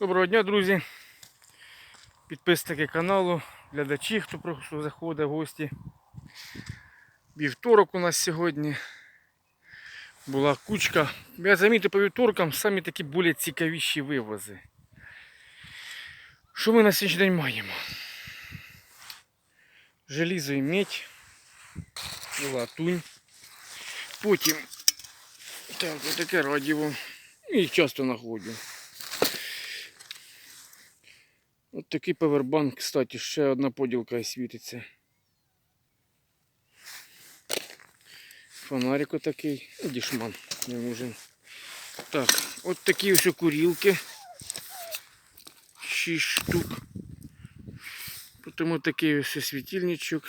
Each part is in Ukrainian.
Доброго дня, друзі. Підписники каналу, глядачі, хто просто заходить гості. Вівторок у нас сьогодні була кучка. Я замітив по вівторкам самі такі більш цікавіші вивози. Що ми на сьогоднішній день маємо? Желізо і медь, латунь. Потім так, таке радіо. І часто знаходжу. От такий павербанк, кстати, ще одна поділка і світиться. Фонарик отакий, і дішман не нужен. Так, от такі ось курілки. 6 штук. Потім от такий ось світильничок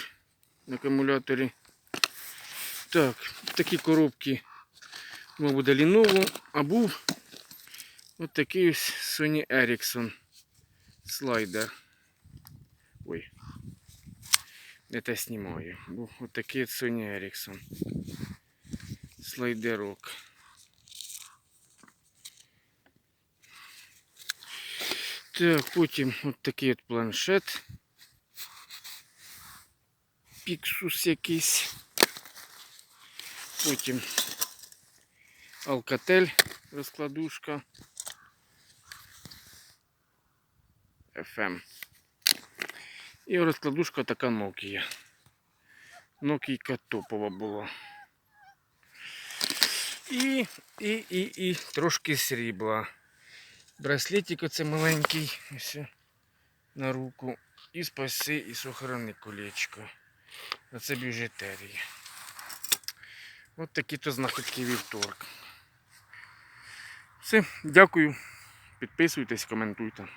на акумуляторі. Так, такі коробки. Буде Lenovo, а був от такий ось Sony Ericsson слайдер. Ой. Не те знімаю. Був от такий от Sony Ericsson. Слайдерок. Так, потім от такий от планшет. Pixus якийсь. Потім Alcatel розкладушка. FM. І розкладушка така Nokia. Nokia топова була. І, і, і, і трошки срібла. Браслетик оце маленький. Ось на руку. І спаси, і сохрани колечко. Оце біжутерія. От такі то знаходки вівторок. Все, дякую. Підписуйтесь, коментуйте.